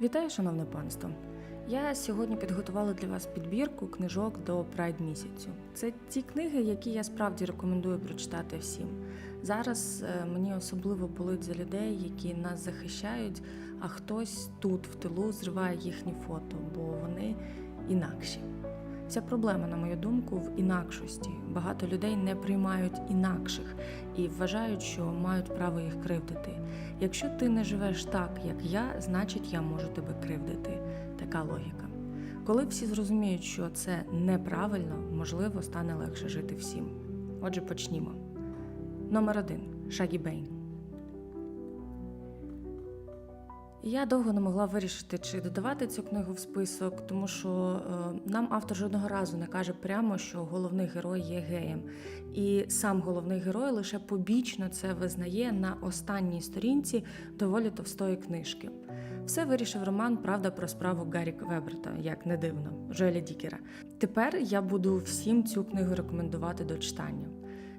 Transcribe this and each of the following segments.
Вітаю, шановне панство! Я сьогодні підготувала для вас підбірку книжок до Прайд місяцю. Це ті книги, які я справді рекомендую прочитати всім. Зараз е, мені особливо болить за людей, які нас захищають, а хтось тут в тилу зриває їхні фото, бо вони інакші. Вся проблема, на мою думку, в інакшості. Багато людей не приймають інакших і вважають, що мають право їх кривдити. Якщо ти не живеш так, як я, значить я можу тебе кривдити. Така логіка. Коли всі зрозуміють, що це неправильно, можливо, стане легше жити всім. Отже, почнімо. Номер один Шагі Бейн. Я довго не могла вирішити, чи додавати цю книгу в список, тому що е, нам автор жодного разу не каже прямо, що головний герой є геєм. І сам головний герой лише побічно це визнає на останній сторінці доволі товстої книжки. Все вирішив роман Правда про справу Гаррі Веберта, як не дивно, Жоеля Дікера. Тепер я буду всім цю книгу рекомендувати до читання.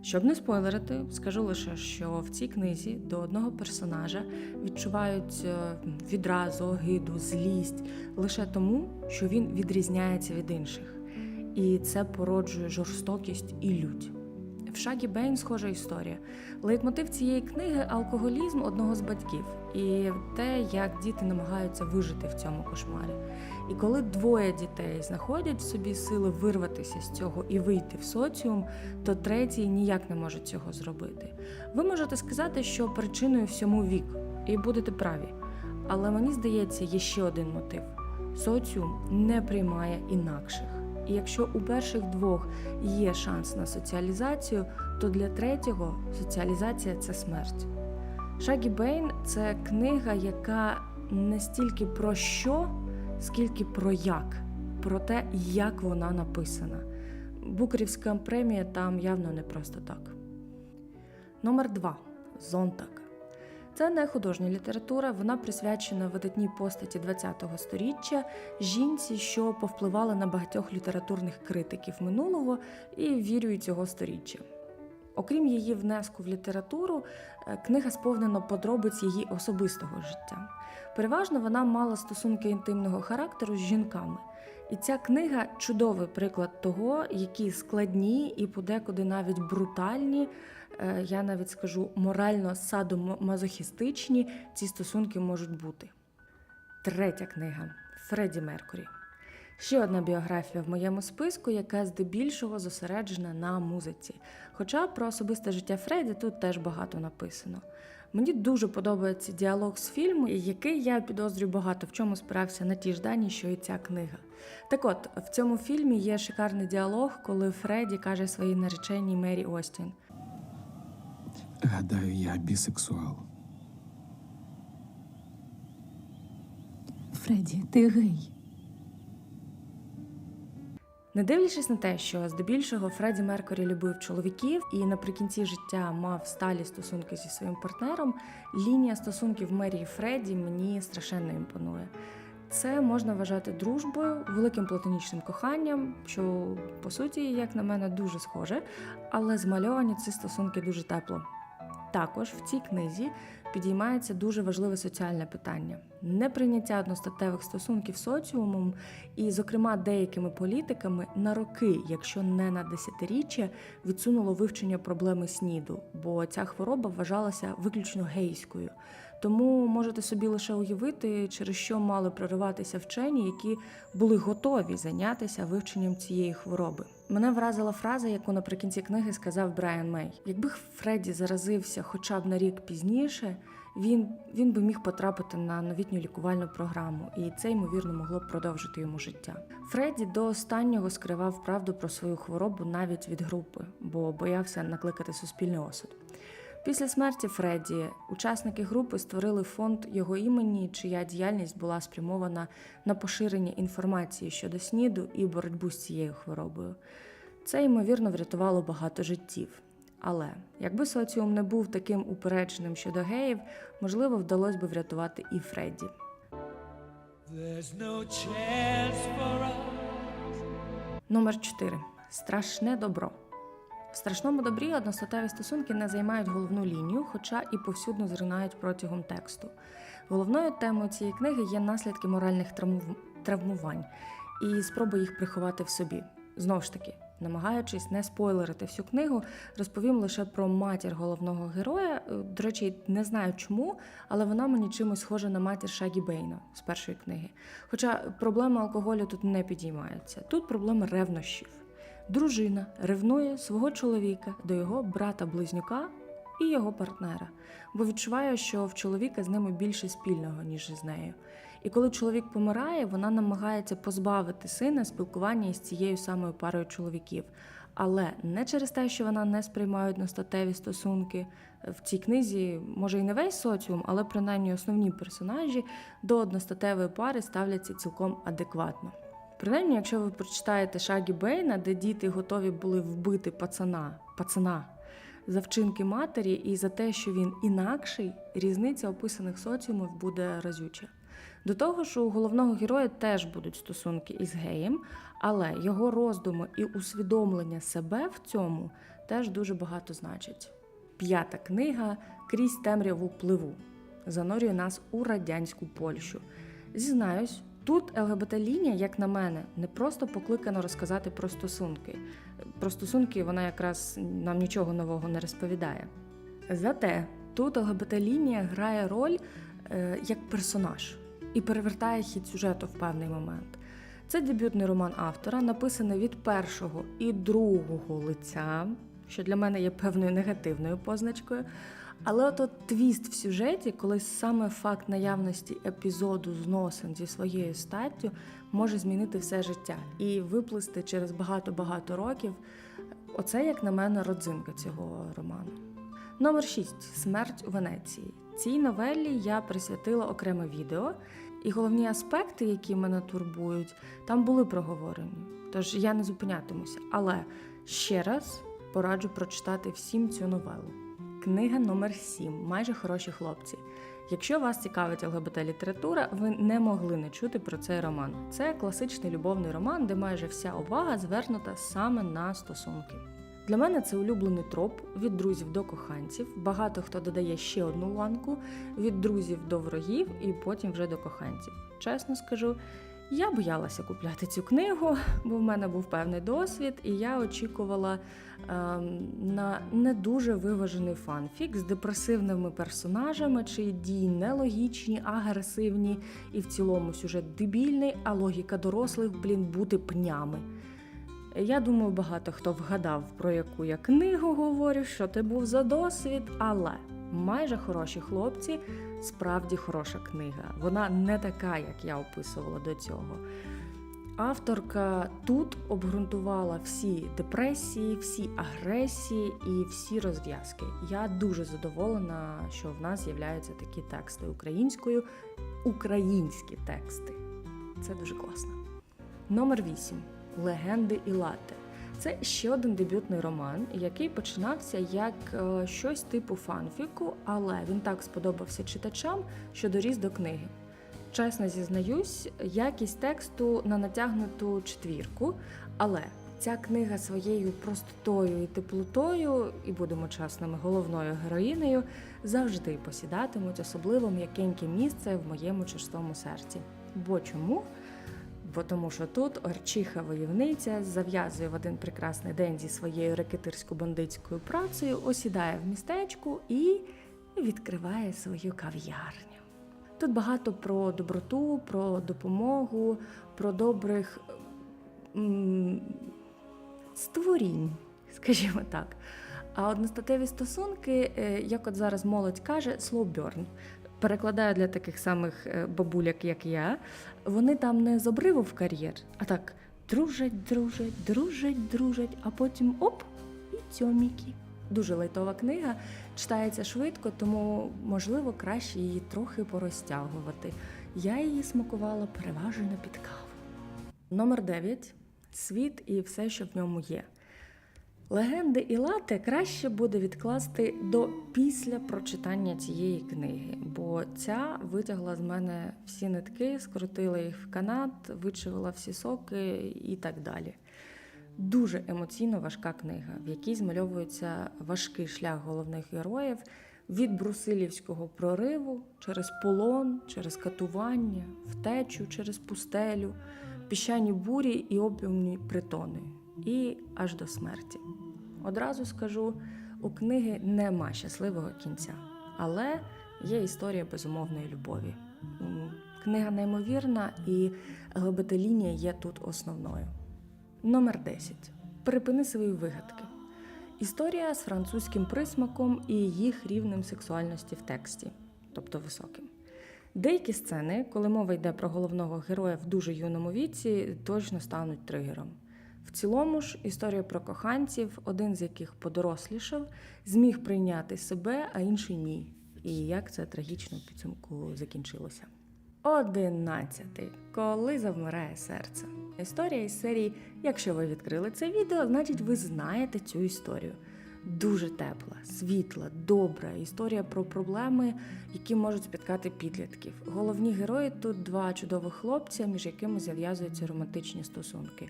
Щоб не спойлерити, скажу лише, що в цій книзі до одного персонажа відчувають е, відразу, огиду, злість лише тому, що він відрізняється від інших. І це породжує жорстокість і лють. В Шагі Бейн схожа історія. Лейтмотив цієї книги алкоголізм одного з батьків і те, як діти намагаються вижити в цьому кошмарі. І коли двоє дітей знаходять в собі сили вирватися з цього і вийти в соціум, то третій ніяк не може цього зробити. Ви можете сказати, що причиною всьому вік, і будете праві. Але мені здається, є ще один мотив: соціум не приймає інакших. І якщо у перших двох є шанс на соціалізацію, то для третього соціалізація це смерть. Шагі Бейн це книга, яка не стільки про що, скільки про як, про те, як вона написана. Букерівська премія там явно не просто так. Номер 2. Зонтак. Це не художня література, вона присвячена видатній постаті ХХ століття, жінці, що повпливала на багатьох літературних критиків минулого і вірюють цього сторіччя. Окрім її внеску в літературу, е, книга сповнена подробиць її особистого життя. Переважно вона мала стосунки інтимного характеру з жінками. І ця книга чудовий приклад того, які складні і подекуди навіть брутальні, е, я навіть скажу морально садомазохістичні ці стосунки можуть бути. Третя книга Фредді Меркурі. Ще одна біографія в моєму списку, яка здебільшого зосереджена на музиці. Хоча про особисте життя Фредді тут теж багато написано. Мені дуже подобається діалог з фільму, який я підозрюю багато в чому спирався на ті ж дані, що і ця книга. Так от, в цьому фільмі є шикарний діалог, коли Фредді каже своїй нареченій Мері Остін. Гадаю, я бісексуал. Фредді, ти гей. Не дивлячись на те, що здебільшого Фредді Меркурі любив чоловіків і наприкінці життя мав сталі стосунки зі своїм партнером, лінія стосунків Мері і Фредді мені страшенно імпонує. Це можна вважати дружбою, великим платонічним коханням, що по суті, як на мене, дуже схоже, але змальовані ці стосунки дуже тепло. Також в цій книзі підіймається дуже важливе соціальне питання неприйняття одностатевих стосунків соціумом, і, зокрема, деякими політиками на роки, якщо не на десятиріччя, відсунуло вивчення проблеми СНІДу, бо ця хвороба вважалася виключно гейською. Тому можете собі лише уявити, через що мали прориватися вчені, які були готові зайнятися вивченням цієї хвороби. Мене вразила фраза, яку наприкінці книги сказав Брайан Мей: якби Фредді заразився хоча б на рік пізніше, він, він би міг потрапити на новітню лікувальну програму, і це ймовірно могло б продовжити йому життя. Фредді до останнього скривав правду про свою хворобу навіть від групи, бо боявся накликати суспільний осуд. Після смерті Фредді учасники групи створили фонд його імені, чия діяльність була спрямована на поширення інформації щодо СНІДу і боротьбу з цією хворобою. Це ймовірно врятувало багато життів. Але якби соціум не був таким упередженим щодо геїв, можливо, вдалося би врятувати і Фредді. No. Номер 4. Страшне добро. В страшному добрі одностатеві стосунки не займають головну лінію, хоча і повсюдно зринають протягом тексту. Головною темою цієї книги є наслідки моральних травму- травмувань і спроби їх приховати в собі. Знову ж таки, намагаючись не спойлерити всю книгу, розповім лише про матір головного героя. Е, До речі, не знаю чому, але вона мені чимось схожа на матір Шагі Бейна з першої книги. Хоча проблема алкоголю тут не підіймається. Тут проблема ревнощів. Дружина ревнує свого чоловіка до його брата-близнюка і його партнера, бо відчуває, що в чоловіка з ними більше спільного, ніж з нею. І коли чоловік помирає, вона намагається позбавити сина спілкування із цією самою парою чоловіків. Але не через те, що вона не сприймає одностатеві стосунки. В цій книзі, може, і не весь соціум, але принаймні основні персонажі до одностатевої пари ставляться цілком адекватно. Принаймні, якщо ви прочитаєте Шагі Бейна, де діти готові були вбити пацана, пацана за вчинки матері і за те, що він інакший, різниця описаних соціумів буде разюча. До того ж, у головного героя теж будуть стосунки із геєм, але його роздуми і усвідомлення себе в цьому теж дуже багато значить. П'ята книга Крізь темряву пливу занурює нас у радянську Польщу. Зізнаюсь, тут ЛГБТ-лінія, як на мене, не просто покликано розказати про стосунки. Про стосунки вона якраз нам нічого нового не розповідає. Зате тут ЛГБТ-лінія грає роль е, як персонаж і перевертає хід сюжету в певний момент. Це дебютний роман автора, написаний від першого і другого лиця, що для мене є певною негативною позначкою. Але от, твіст в сюжеті, коли саме факт наявності епізоду зносин зі своєю статтю може змінити все життя і виплисти через багато-багато років. Оце, як на мене, родзинка цього роману. Номер 6. Смерть у Венеції. Цій новелі я присвятила окреме відео, і головні аспекти, які мене турбують, там були проговорені. Тож я не зупинятимуся. Але ще раз пораджу прочитати всім цю новелу. Книга номер 7 Майже хороші хлопці. Якщо вас цікавить ЛГБТ-література, ви не могли не чути про цей роман. Це класичний любовний роман, де майже вся увага звернута саме на стосунки. Для мене це улюблений троп від друзів до коханців. Багато хто додає ще одну ланку від друзів до ворогів і потім вже до коханців. Чесно скажу, я боялася купляти цю книгу, бо в мене був певний досвід, і я очікувала ем, на не дуже виважений фанфік з депресивними персонажами, чиї дії нелогічні, агресивні, і в цілому сюжет дебільний, а логіка дорослих, блін, бути пнями. Я думаю, багато хто вгадав, про яку я книгу говорю, що це був за досвід, але майже хороші хлопці справді хороша книга. Вона не така, як я описувала до цього. Авторка тут обґрунтувала всі депресії, всі агресії і всі розв'язки. Я дуже задоволена, що в нас з'являються такі тексти українською, українські тексти. Це дуже класно. Номер 8. Легенди і лате. Це ще один дебютний роман, який починався як е, щось типу фанфіку, але він так сподобався читачам, що доріс до книги. Чесно зізнаюсь, якість тексту на натягнуту четвірку, але ця книга своєю простотою і теплотою, і будемо чесними, головною героїнею завжди посідатимуть особливо м'якеньке місце в моєму черстому серці. Бо чому? Бо тому, що тут Орчиха войовниця зав'язує в один прекрасний день зі своєю рекетирсько-бандитською працею, осідає в містечку і відкриває свою кав'ярню. Тут багато про доброту, про допомогу, про добрих м, створінь, скажімо так. А одностатеві стосунки, е, як от зараз молодь каже, burn. Перекладаю для таких самих е, бабуляк, як я. Вони там не з обриву в кар'єр, а так дружать, дружать, дружать, дружать, а потім оп, і цьоміки. Дуже лайтова книга, читається швидко, тому можливо краще її трохи порозтягувати. Я її смакувала переважно під каву. Номер 9. Світ і все, що в ньому є. Легенди і лати краще буде відкласти до після прочитання цієї книги, бо ця витягла з мене всі нитки, скрутила їх в канат, вичавила всі соки і так далі. Дуже емоційно важка книга, в якій змальовується важкий шлях головних героїв від брусилівського прориву через полон, через катування, втечу через пустелю, піщані бурі і опіумні притони, і аж до смерті. Одразу скажу, у книги нема щасливого кінця, але є історія безумовної любові. Книга неймовірна, і ЛГБТ-лінія є тут основною. Номер 10. Припини свої вигадки. Історія з французьким присмаком і їх рівнем сексуальності в тексті, тобто високим. Деякі сцени, коли мова йде про головного героя в дуже юному віці, точно стануть тригером. В цілому ж історія про коханців, один з яких подорослішав, зміг прийняти себе, а інший ні. І як це трагічно підсумку закінчилося. Одинадцятий. Коли завмирає серце. Історія із серії Якщо ви відкрили це відео, значить ви знаєте цю історію. Дуже тепла, світла, добра історія про проблеми, які можуть спіткати підлітків. Головні герої тут два чудових хлопця, між якими зав'язуються романтичні стосунки.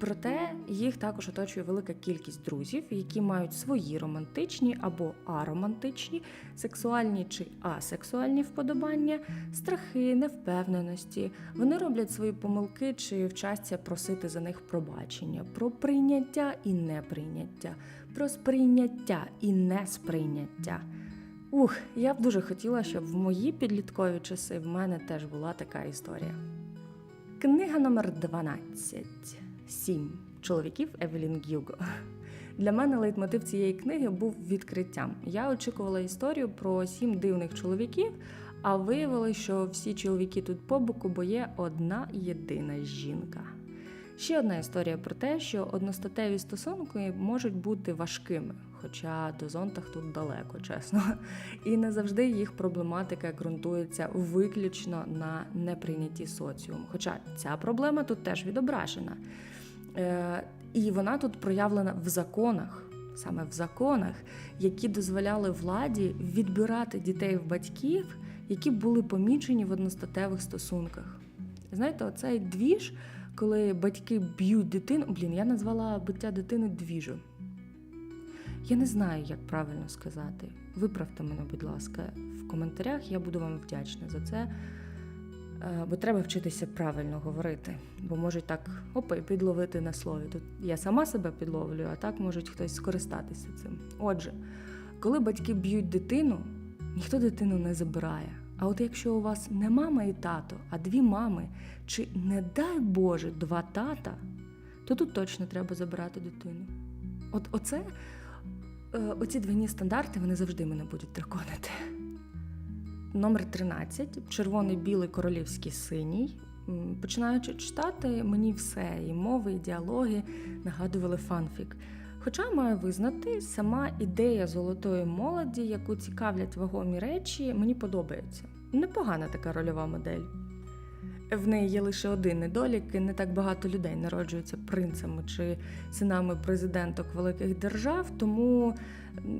Проте їх також оточує велика кількість друзів, які мають свої романтичні або аромантичні, сексуальні чи асексуальні вподобання, страхи, невпевненості. Вони роблять свої помилки чи вчаться просити за них пробачення, про прийняття і неприйняття, про сприйняття і несприйняття. Ух, я б дуже хотіла, щоб в мої підліткові часи в мене теж була така історія. Книга номер 12. Сім чоловіків Евелін Гюго. Для мене лейтмотив цієї книги був відкриттям. Я очікувала історію про сім дивних чоловіків, а виявилося, що всі чоловіки тут по боку, бо є одна єдина жінка. Ще одна історія про те, що одностатеві стосунки можуть бути важкими, хоча до зонтах тут далеко, чесно. І не завжди їх проблематика ґрунтується виключно на неприйнятті соціуму. Хоча ця проблема тут теж відображена. Е, і вона тут проявлена в законах, саме в законах, які дозволяли владі відбирати дітей в батьків, які були помічені в одностатевих стосунках. Знаєте, оцей двіж, коли батьки б'ють дитину. Блін, я назвала биття дитини двіжем. Я не знаю, як правильно сказати. Виправте мене, будь ласка, в коментарях. Я буду вам вдячна за це. Е, Бо треба вчитися правильно говорити, бо можуть так опа, підловити на слові. Тут я сама себе підловлюю, а так можуть хтось скористатися цим. Отже, коли батьки б'ють дитину, ніхто дитину не забирає. А от якщо у вас не мама і тато, а дві мами, чи не дай Боже, два тата, то тут точно треба забирати дитину. От оце, е, оці двійні стандарти, вони завжди мене будуть драконити. Номер 13 червоний, білий, королівський, синій. Починаючи читати, мені все і мови, і діалоги нагадували фанфік. Хоча маю визнати, сама ідея золотої молоді, яку цікавлять вагомі речі, мені подобається. Непогана така рольова модель. В неї є лише один недолік, і не так багато людей народжуються принцами чи синами президенток великих держав, тому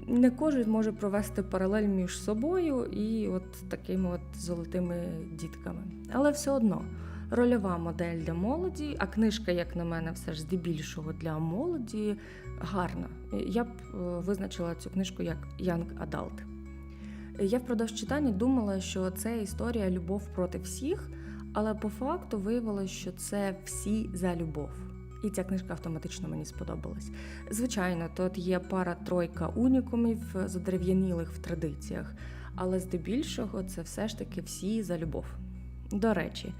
не кожен може провести паралель між собою і от такими от золотими дітками. Але все одно рольова модель для молоді, а книжка, як на мене, все ж здебільшого для молоді гарна. Я б е, визначила цю книжку як Young Adult. Я впродовж читання думала, що це історія любов проти всіх, але по факту виявилось, що це всі за любов. І ця книжка автоматично мені сподобалась. Звичайно, тут є пара-тройка унікумів, задерев'янілих в традиціях, але здебільшого це все ж таки всі за любов. До речі,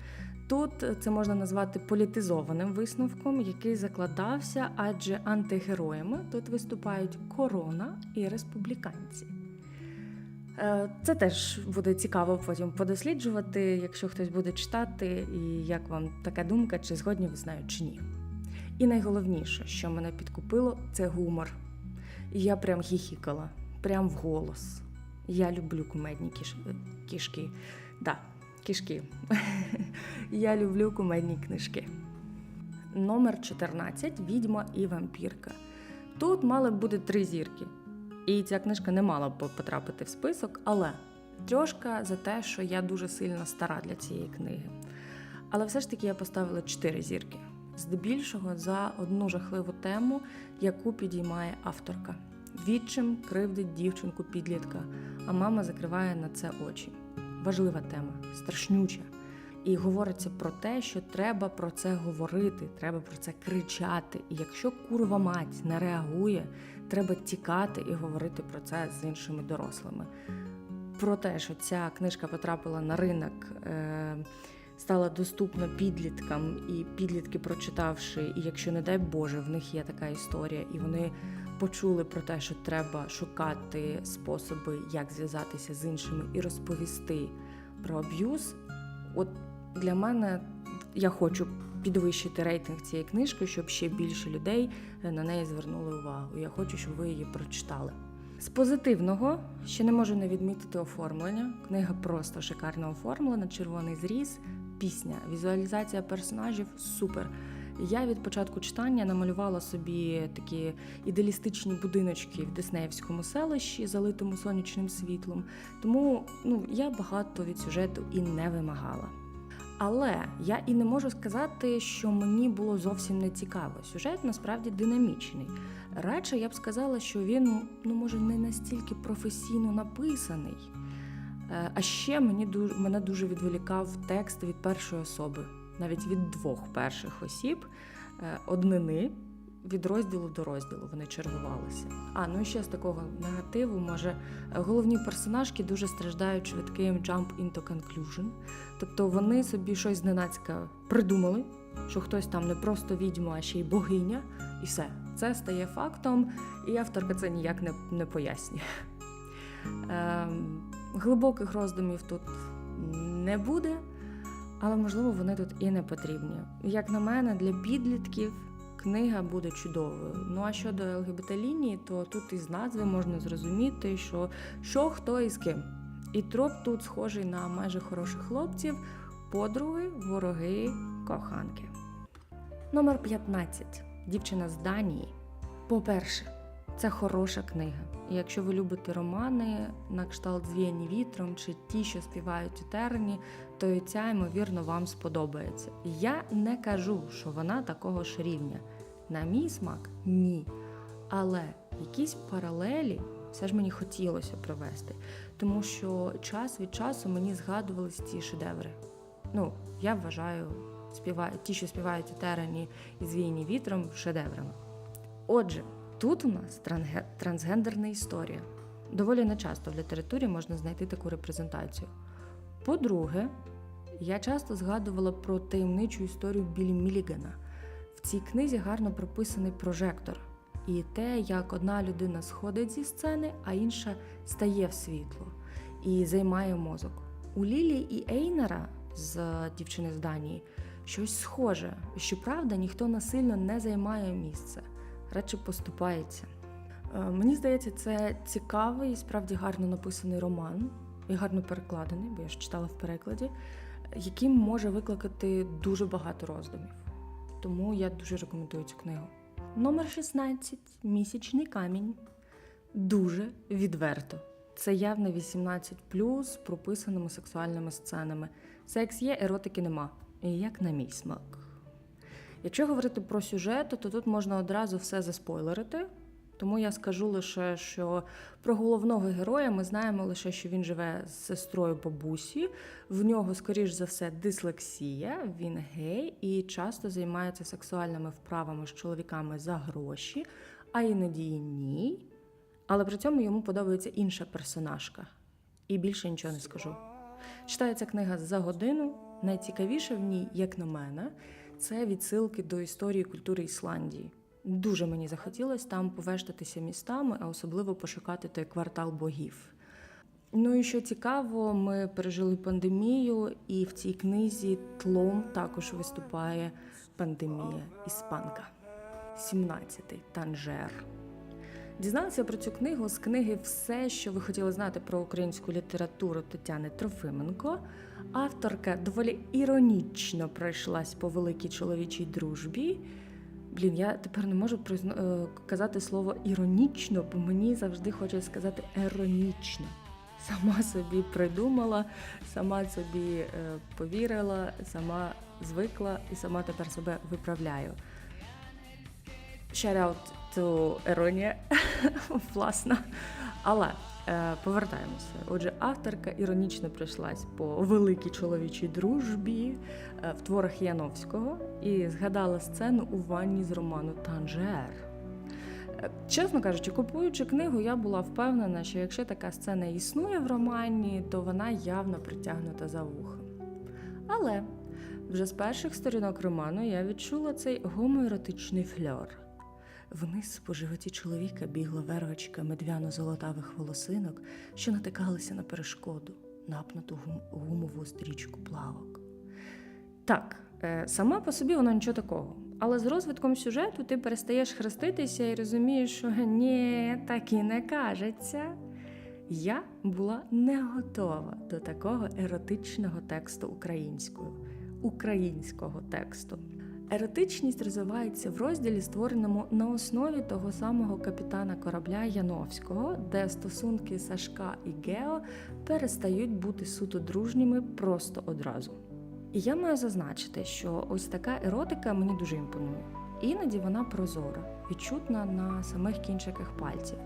тут це можна назвати політизованим висновком, який закладався, адже антигероями тут виступають корона і республіканці. Е, Це теж буде цікаво потім подосліджувати, якщо хтось буде читати, і як вам така думка, чи згодні ви з чи ні. І найголовніше, що мене підкупило, це гумор. І я прям хіхікала, прям вголос. Я люблю кумедні кіш... кішки. Да, кішки. я люблю кумедні книжки. Номер 14 Відьма і вампірка. Тут мали б бути три зірки. І ця книжка не мала б потрапити в список, але трьошка за те, що я дуже сильно стара для цієї книги. Але все ж таки я поставила чотири зірки. здебільшого за одну жахливу тему, яку підіймає авторка. Відчим кривдить дівчинку підлітка, а мама закриває на це очі. Важлива тема, страшнюча. І говориться про те, що треба про це говорити, треба про це кричати. І якщо курва мать не реагує, треба тікати і говорити про це з іншими дорослими. Про те, що ця книжка потрапила на ринок, е, стала доступна підліткам, і підлітки, прочитавши, і якщо не дай Боже, в них є така історія, і вони почули про те, що треба шукати способи, як зв'язатися з іншими і розповісти про аб'юз. От для мене я хочу підвищити рейтинг цієї книжки, щоб ще більше людей е, на неї звернули увагу. Я хочу, щоб ви її прочитали. З позитивного ще не можу не відмітити оформлення. Книга просто шикарно оформлена, червоний зріз, пісня, візуалізація персонажів супер. Я від початку читання намалювала собі такі ідеалістичні будиночки в Деснеївському селищі, залитому сонячним світлом. Тому ну, я багато від сюжету і не вимагала. Але я і не можу сказати, що мені було зовсім не цікаво. Сюжет насправді динамічний. Радше я б сказала, що він ну може не настільки професійно написаний. Е, А ще мені мене дуже відволікав текст від першої особи, навіть від двох перших осіб, е, однини від розділу до розділу вони чергувалися. А ну і ще з такого негативу, може, е, головні персонажки дуже страждають швидким jump into conclusion. Тобто вони собі щось зненацька придумали, що хтось там не просто відьма, а ще й богиня, і все. Це стає фактом, і авторка це ніяк не, не пояснює. Ем, глибоких роздумів тут не буде, але можливо вони тут і не потрібні. Як на мене, для підлітків книга буде чудовою. Ну а щодо ЛГБТ-лінії, то тут із назви можна зрозуміти, що, що хто і з ким. І троп тут схожий на майже хороших хлопців, подруги, вороги, коханки. Номер 15. Дівчина з Данії. По-перше, це хороша книга. І якщо ви любите романи на кшталт «Звіяні вітром чи ті, що співають у терні, то і ця, ймовірно, вам сподобається. Я не кажу, що вона такого ж рівня. На мій смак ні. Але якісь паралелі все ж мені хотілося провести, тому що час від часу мені згадувались ці шедеври. Ну, я вважаю співаю, ті, що співають у терені і звійні вітром, шедеврами. Отже, тут у нас трансгендерна історія. Доволі нечасто в літературі можна знайти таку репрезентацію. По-друге, я часто згадувала про таємничу історію Білі Мілігана. В цій книзі гарно прописаний прожектор і те, як одна людина сходить зі сцени, а інша стає в світло і займає мозок. У Лілі і Ейнера з дівчини з Данії щось схоже. Щоправда, ніхто насильно не займає місце, радше поступається. Е, Мені здається, це цікавий і справді гарно написаний роман і гарно перекладений, бо я ж читала в перекладі, який може викликати дуже багато роздумів. Тому я дуже рекомендую цю книгу. Номер 16. Місячний камінь. Дуже відверто. Це явно 18 з прописаними сексуальними сценами. Секс є, еротики нема. І як на мій смак. Якщо говорити про сюжет, то тут можна одразу все заспойлерити. Тому я скажу лише, що про головного героя ми знаємо лише, що він живе з сестрою бабусі. В нього, скоріш за все, дислексія, він гей і часто займається сексуальними вправами з чоловіками за гроші, а іноді і ні. Але при цьому йому подобається інша персонажка. І більше нічого не скажу. Читається книга за годину. Найцікавіше в ній, як на мене, це відсилки до історії культури Ісландії. Дуже мені захотілося там повештатися містами, а особливо пошукати той квартал богів. Ну і що цікаво, ми пережили пандемію, і в цій книзі тлом також виступає пандемія іспанка. 17-й Танжер. Дізналася про цю книгу з книги Все, що ви хотіли знати про українську літературу Тетяни Трофименко. Авторка доволі іронічно пройшлась по великій чоловічій дружбі. Блін, я тепер не можу е, казати слово іронічно, бо мені завжди хочеться сказати еронічно. сама собі придумала, сама собі е, повірила, сама звикла і сама тепер себе виправляю. Shout out to Еронія, власна. Але повертаємося. Отже, авторка іронічно пройшлась по великій чоловічій дружбі е, в творах Яновського і згадала сцену у ванні з роману Танжер. Е, Чесно кажучи, купуючи книгу, я була впевнена, що якщо така сцена існує в романі, то вона явно притягнута за вухо. Але вже з перших сторінок роману я відчула цей гомоеротичний фльор. Вниз по животі чоловіка бігла вервочка медвяно-золотавих волосинок, що натикалися на перешкоду, напнуту гум- гумову стрічку плавок. Так, е, сама по собі воно нічого такого. Але з розвитком сюжету ти перестаєш хреститися і розумієш, що ні, так і не кажеться. Я була не готова до такого еротичного тексту українською, українського тексту. Еротичність розвивається в розділі, створеному на основі того самого капітана корабля Яновського, де стосунки Сашка і Гео перестають бути суто дружніми просто одразу. І я маю зазначити, що ось така еротика мені дуже імпонує. Іноді вона прозора, відчутна на самих кінчиках пальців.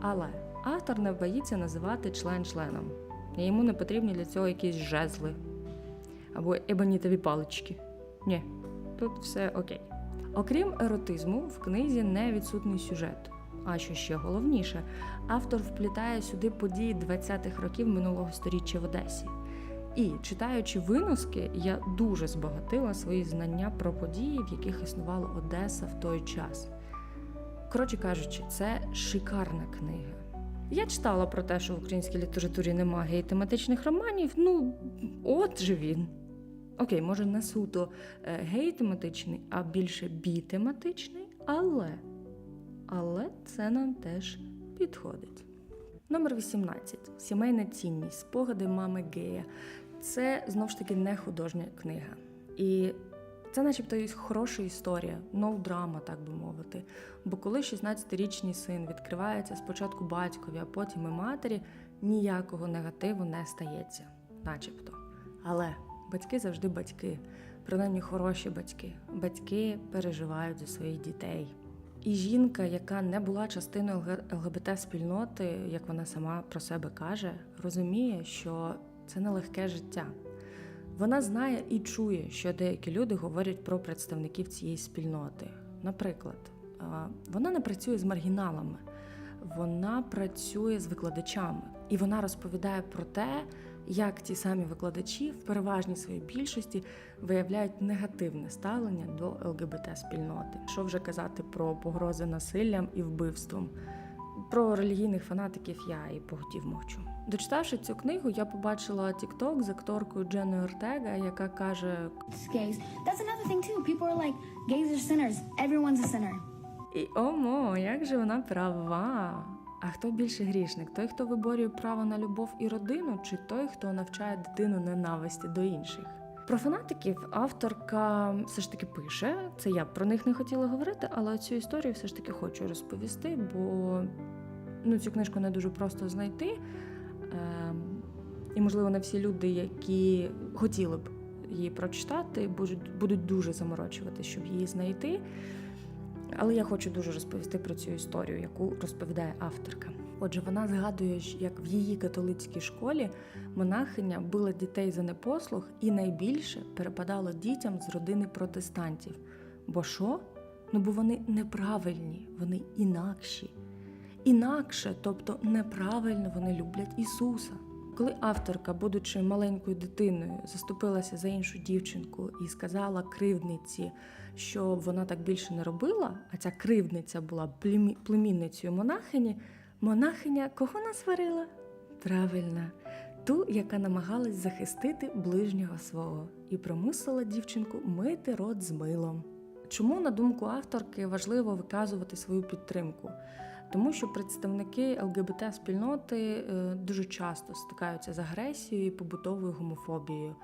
Але автор не боїться називати член членом. І йому не потрібні для цього якісь жезли або ебонітові палички. Ні, тут все окей. Окрім еротизму, в книзі не відсутний сюжет. А що ще головніше, автор вплітає сюди події 20-х років минулого сторіччя в Одесі. І читаючи виноски, я дуже збагатила свої знання про події, в яких існувала Одеса в той час. Коротше кажучи, це шикарна книга. Я читала про те, що в українській літературі немає гей-тематичних романів. Ну, от же він. Окей, може, не суто е, гей-тематичний, а більше бі-тематичний, але. Але це нам теж підходить. Номер 18. Сімейна цінність. Спогади мами гея. Це знов ж таки не художня книга. І це, начебто, хороша історія, no драма, так би мовити. Бо коли 16-річний син відкривається спочатку батькові, а потім і матері, ніякого негативу не стається, начебто. Але батьки завжди батьки, принаймні хороші батьки. Батьки переживають за своїх дітей. І жінка, яка не була частиною ЛГБТ-спільноти, як вона сама про себе каже, розуміє, що це нелегке життя. Вона знає і чує, що деякі люди говорять про представників цієї спільноти. Наприклад, вона не працює з маргіналами, вона працює з викладачами, і вона розповідає про те, як ті самі викладачі в переважній своїй більшості виявляють негативне ставлення до ЛГБТ-спільноти. Що вже казати про погрози насиллям і вбивством. Про релігійних фанатиків я і поготів мовчу. Дочитавши цю книгу, я побачила TikTok з акторкою Дженою Ортега, яка каже: gays. That's another thing too. People are like, gays are sinners. Everyone's a sinner. І омо, як же вона права. А хто більше грішник? Той, хто виборює право на любов і родину, чи той, хто навчає дитину ненависті до інших? Про фанатиків авторка все ж таки пише. Це я про них не хотіла говорити, але цю історію все ж таки хочу розповісти, бо ну, цю книжку не дуже просто знайти. Ем, і, можливо, не всі люди, які хотіли б її прочитати, будуть, будуть дуже заморочувати, щоб її знайти. Але я хочу дуже розповісти про цю історію, яку розповідає авторка. Отже, вона згадує, як в її католицькій школі монахиня била дітей за непослух і найбільше перепадало дітям з родини протестантів. Бо що? Ну бо вони неправильні, вони інакші. Інакше, тобто неправильно вони люблять Ісуса. Коли авторка, будучи маленькою дитиною, заступилася за іншу дівчинку і сказала кривдниці, що вона так більше не робила, а ця кривдниця була племінницею монахині, монахиня кого насварила? Правильно, ту, яка намагалась захистити ближнього свого і примусила дівчинку мити рот з милом. Чому, на думку авторки, важливо виказувати свою підтримку? Тому що представники ЛГБТ-спільноти е, дуже часто стикаються з агресією і побутовою гомофобією.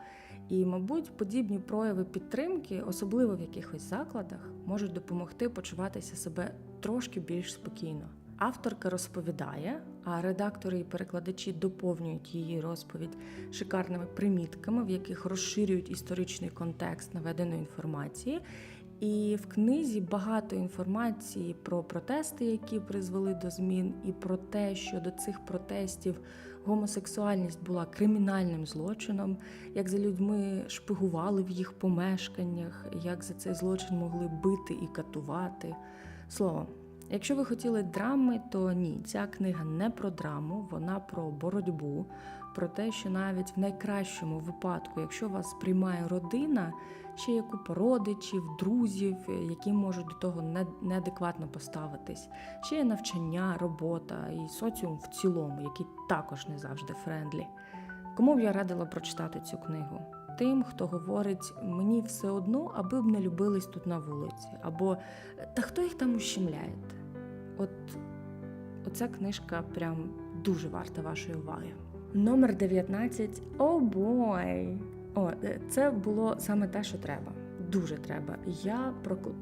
І, мабуть, подібні прояви підтримки, особливо в якихось закладах, можуть допомогти почуватися себе трошки більш спокійно. Авторка розповідає, а редактори і перекладачі доповнюють її розповідь шикарними примітками, в яких розширюють історичний контекст наведеної інформації. І в книзі багато інформації про протести, які призвели до змін, і про те, що до цих протестів гомосексуальність була кримінальним злочином, як за людьми шпигували в їх помешканнях, як за цей злочин могли бити і катувати. Словом, якщо ви хотіли драми, то ні, ця книга не про драму, вона про боротьбу, про те, що навіть в найкращому випадку, якщо вас приймає родина, ще є купа родичів, друзів, які можуть до того неадекватно поставитись. Ще є навчання, робота і соціум в цілому, який також не завжди френдлі. Кому б я радила прочитати цю книгу? Тим, хто говорить, мені все одно, аби б не любились тут на вулиці, або та хто їх там ущемляє? От оця книжка прям дуже варта вашої уваги. Номер 19. О бой! О, е, це було саме те, що треба. Дуже треба. Я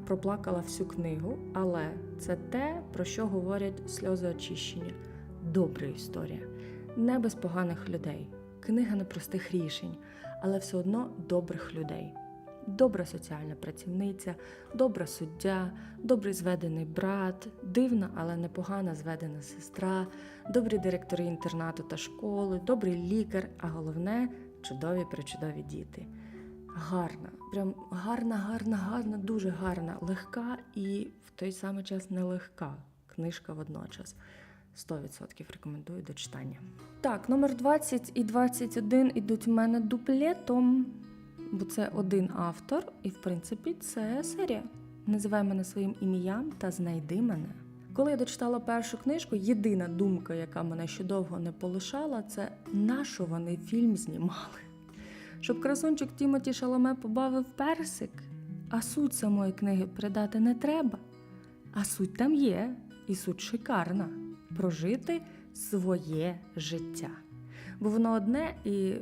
проплакала всю книгу, але це те, про що говорять сльози очищення. Добра історія. Не без поганих людей. Книга непростих рішень, але все одно добрих людей. Добра соціальна працівниця, добра суддя, добрий зведений брат, дивна, але непогана зведена сестра, добрі директори інтернату та школи, добрий лікар, а головне чудові причудові діти. Гарна, прям гарна, гарна, гарна, дуже гарна, легка і в той самий час нелегка книжка водночас. 100% рекомендую до читання. Так, номер 20 і 21 ідуть в мене дуплетом, бо це один автор, і в принципі це серія. Називай мене своїм ім'ям та знайди мене. Коли я дочитала першу книжку, єдина думка, яка мене ще довго не полишала, це нащо вони фільм знімали. Щоб красунчик Тімоті Шаломе побавив персик, а суть самої книги передати не треба. А суть там є, і суть шикарна прожити своє життя. Бо воно одне, і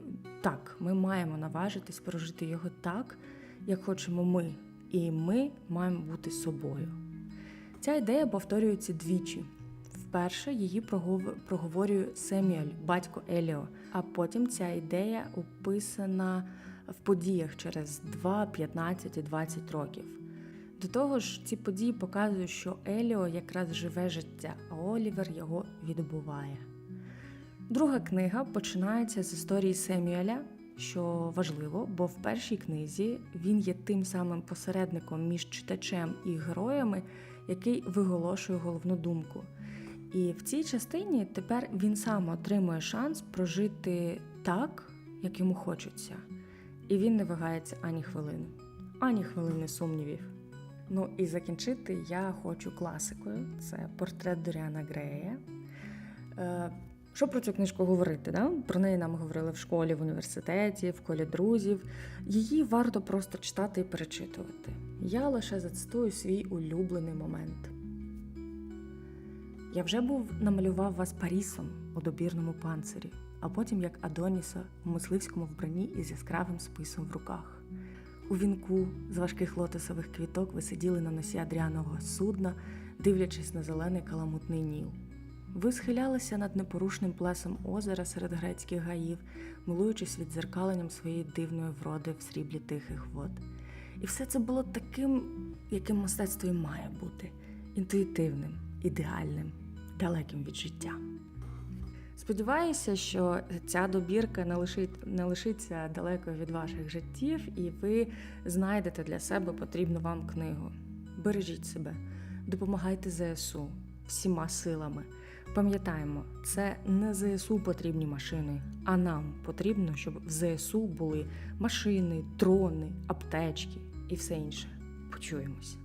так, ми маємо наважитись прожити його так, як хочемо ми, і ми маємо бути собою. Ця ідея повторюється двічі. Вперше її проговорює Семюель, батько Еліо, а потім ця ідея описана в подіях через 2, 15 і 20 років. До того ж, ці події показують, що Еліо якраз живе життя, а Олівер його відбуває. Друга книга починається з історії Семюеля, що важливо, бо в першій книзі він є тим самим посередником між читачем і героями, який виголошує головну думку. І в цій частині тепер він сам отримує шанс прожити так, як йому хочеться. І він не вагається ані хвилини, ані хвилини сумнівів. Ну і закінчити я хочу класикою. Це портрет Доріана Грея. Що про цю книжку говорити? Да? Про неї нам говорили в школі, в університеті, в колі друзів. Її варто просто читати і перечитувати. Я лише зацитую свій улюблений момент. Я вже був намалював вас Парісом у добірному панцирі, а потім як Адоніса у мисливському вбранні із яскравим списом в руках. У вінку з важких лотосових квіток ви сиділи на носі Адріанового судна, дивлячись на зелений каламутний ніл. Ви схилялися над непорушним плесом озера серед грецьких гаїв, милуючись відзеркаленням своєї дивної вроди в сріблі тихих вод. І все це було таким, яким мистецтво і має бути інтуїтивним, ідеальним, далеким від життя. Сподіваюся, що ця добірка не лишить не лишиться далеко від ваших життів, і ви знайдете для себе потрібну вам книгу. Бережіть себе, допомагайте ЗСУ всіма силами. Пам'ятаємо, це не ЗСУ потрібні машини, а нам потрібно, щоб в ЗСУ були машини, дрони, аптечки і все інше. Почуємось.